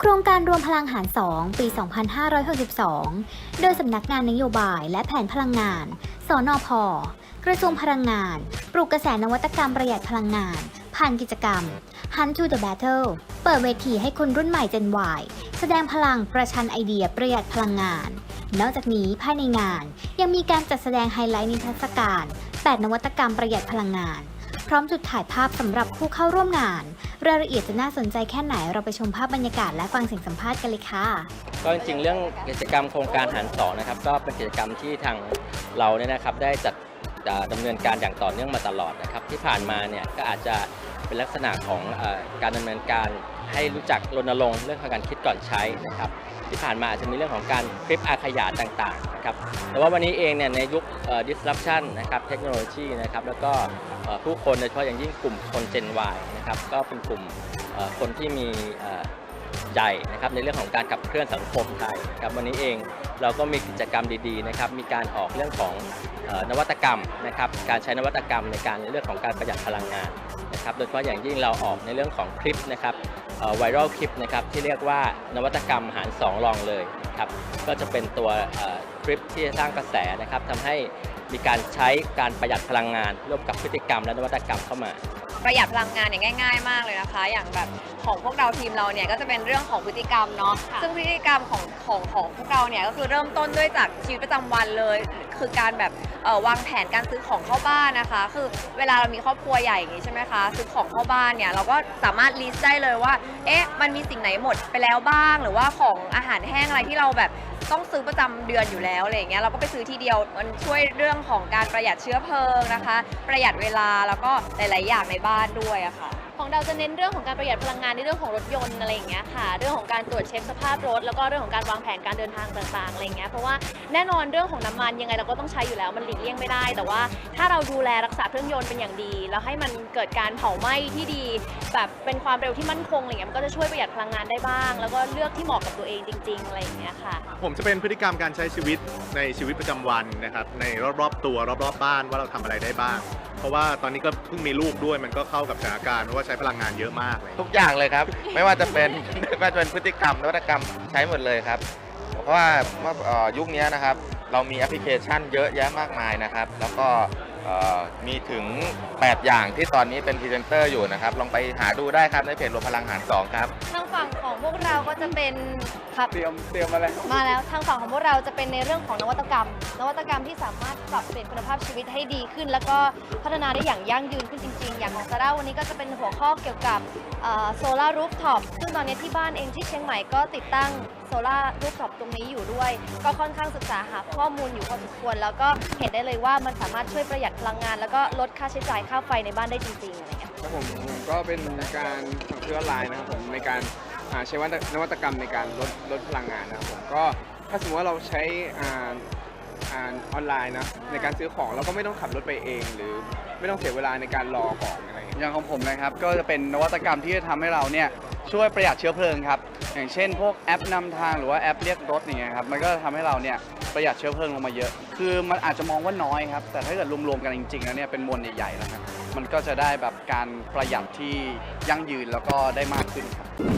โครงการรวมพลังหาร 2 ปี 2562 โดยสำนักงานนโยบายและแผนพลังงาน สนพ กระทรวงพลังงาน ปลุกกระแสนวัตกรรมประหยัดพลังงาน ผ่านกิจกรรม Hunt to the Battle เปิดเวทีให้คนรุ่นใหม่ Gen Y แสดงพลังประชันไอเดียประหยัดพลังงาน นอกจากนี้ภายในงานยังมีการจัดแสดงไฮไลท์นิทรรศการ 8 นวัตกรรมประหยัดพลังงาน พร้อมจุดถ่ายภาพสำหรับผู้เข้าร่วมงาน รายละเอียดจะน่าสนใจแค่ไหนเราไปชมภาพบรรยากาศและฟังเสียงสัมภาษณ์กันเลยค่ะ ก็จริงๆเรื่องกิจกรรมโครงการหารสองนะครับ ก็เป็นกิจกรรมที่ทางเราเนี่ยนะครับได้จัดดำเนินการอย่างต่อเนื่องมาตลอดนะครับ ที่ผ่านมาเนี่ยก็อาจจะเป็นลักษณะของอการดำเนินการให้รู้จักรณรงค์เรื่องของการคิดก่อนใช้นะครับที่ผ่านมาอาจจะมีเรื่องของการคลิปอาขยะต่างๆนะครับแต่ว่าวันนี้เองเนี่ยในยุค disruption นะครับเทคโนโลยีนะครับแล้วก็ ผู้คนโดยเฉพาะอย่างยิ่งกลุ่มคน Gen Y นะครับก็เป็นกลุ่มคนที่มีใหญ่นะครับในเรื่องของการขับเคลื่อนสังคมไทยครับวันนี้เองเราก็มีกิจกรรมดีๆนะครับมีการออกเรื่องของนวัตกรรมนะครับการใช้นวัตกรรมในการเรื่องของการประหยัดพลังงานนะครับโดยเฉพาะอย่างยิ่งเราออกในเรื่องของคลิปนะครับไวรัลคลิปนะครับที่เรียกว่านวัตกรรมหาร 2 ลองเลยนะครับก็จะเป็นตัวคลิปที่จะสร้างกระแสนะครับทำให้ มีการใช้การประหยัดพลังงานร่วมกับพฤติกรรมและนวัตกรรมเข้ามา ประหยัดพลังงานเนี่ยง่าย ๆ มากเลยนะคะ อย่างแบบของพวกเราทีมเราเนี่ยก็จะเป็นเรื่องของพฤติกรรมเนาะซึ่งพฤติกรรมของของของพวกเราเนี่ยก็คือเริ่มต้นด้วยจากชีวิตประจำวันเลย คือการแบบเอ่อวางแผนการซื้อของเข้าบ้านนะคะ คือเวลาเรามีครอบครัวใหญ่อย่างนี้ใช่ไหมคะซื้อของเข้าบ้านเนี่ยเราก็สามารถลิสต์ได้เลยว่า เอ๊ะมันมีสิ่งไหนหมดไปแล้วบ้าง หรือว่าของอาหารแห้งอะไรที่เราแบบ ต้องซื้อประจำเดือนอยู่แล้วอะไรอย่างเงี้ยเราก็ไปซื้อทีเดียวมันช่วยเรื่องของการประหยัดเชื้อเพลิงนะคะ ประหยัดเวลาแล้วก็หลาย ๆ อย่างในบ้านด้วยอะค่ะ ของเราจะเน้นเรื่องของการประหยัดพลังงานในเรื่องของรถยนต์อะไรอย่างเงี้ยค่ะ เรื่องของการตรวจเช็คสภาพรถ แล้วก็เรื่องของการวางแผนการเดินทางต่างๆอะไรอย่างเงี้ยเพราะว่าแน่นอนเรื่องของน้ำมันยังไงเราก็ต้องใช้อยู่แล้วมันหลีกเลี่ยงไม่ได้ แต่ว่าถ้าเราดูแลรักษาเครื่องยนต์เป็นอย่างดี แล้วให้มันเกิดการเผาไหม้ที่ดี แบบเป็นความเร็วที่มั่นคงอะไรเงี้ยมันก็จะช่วยประหยัดพลังงานได้บ้าง แล้วก็เลือกที่เหมาะกับตัวเองจริงๆอะไรอย่างเงี้ยค่ะ ผมจะเป็นพฤติกรรมการใช้ชีวิตในชีวิตประจำวันนะครับในรอบๆตัวรอบๆบ้านว่าเราทำอะไรได้บ้าง เพราะว่าตอนนี้ก็เพิ่งมีลูกด้วยมันก็เข้ากับสถานการณ์เพราะว่าใช้พลังงานเยอะมากเลยทุกอย่างเลยครับ ไม่ว่าจะเป็นไม่ว่าจะเป็นพฤติกรรมนวัตกรรมใช้หมดเลยครับ เพราะว่าเมื่อเอ่อยุคนี้นะครับ เรามีแอปพลิเคชันเยอะแยะมากมายนะครับ แล้วก็เอ่อมีถึง 8 อย่างที่ตอนนี้เป็นพรีเซนเตอร์อยู่นะครับ ลองไปหาดูได้ครับในเพจรวมพลังหาร2ครับ ทางฝั่ง ของพวกเราก็จะเป็นครับเตรียมเตรียมอะไรมาแล้วทางฝั่งของพวกเราจะเป็นในเรื่องของนวัตกรรม นวัตกรรมที่สามารถปรับเปลี่ยนคุณภาพชีวิตให้ดีขึ้น แล้วก็พัฒนาได้อย่างยั่งยืนขึ้นจริง ๆ อย่างของซาร่าวันนี้ก็จะเป็นหัวข้อเกี่ยวกับโซลารูฟท็อปซึ่งตอนนี้ที่บ้านเองที่เชียงใหม่ก็ติดตั้งโซลารูฟท็อปตรงนี้อยู่ด้วย ก็ค่อนข้างศึกษาหาข้อมูลอยู่พอสมควร แล้วก็เห็นได้เลยว่ามันสามารถช่วยประหยัดพลังงาน แล้วก็ลดค่าใช้จ่ายค่าไฟในบ้านได้จริงๆอะไรเงี้ยครับผมผมก็เป็นการสั่งซื้อออนไลน์นะครับผมในการ อ่าใช้นวัตกรรมในการลดลดพลังงานนะครับผมก็ถ้าสมมติว่าเราใช้อ่าอ่าออนไลน์นะในการซื้อของเราก็ไม่ต้องขับรถไปเอง หรือไม่ต้องเสียเวลาในการรอของอะไรอย่างเงี้ยอย่างของผมนะครับก็จะเป็นนวัตกรรมที่จะทำให้เราเนี่ยช่วยประหยัดเชื้อเพลิงครับอย่างเช่น พวกแอปนำทางหรือว่าแอปเรียกรถอย่างเงี้ยครับมันก็ทำให้เราเนี่ยประหยัดเชื้อเพลิงลงมาเยอะ คือมันอาจจะมองว่าน้อยครับแต่ถ้าเกิดรวมๆกันจริงๆแล้วเนี่ยเป็นมวลใหญ่ๆแล้วครับมันก็จะได้แบบการประหยัดที่ยั่งยืนแล้วก็ได้มากขึ้นครับ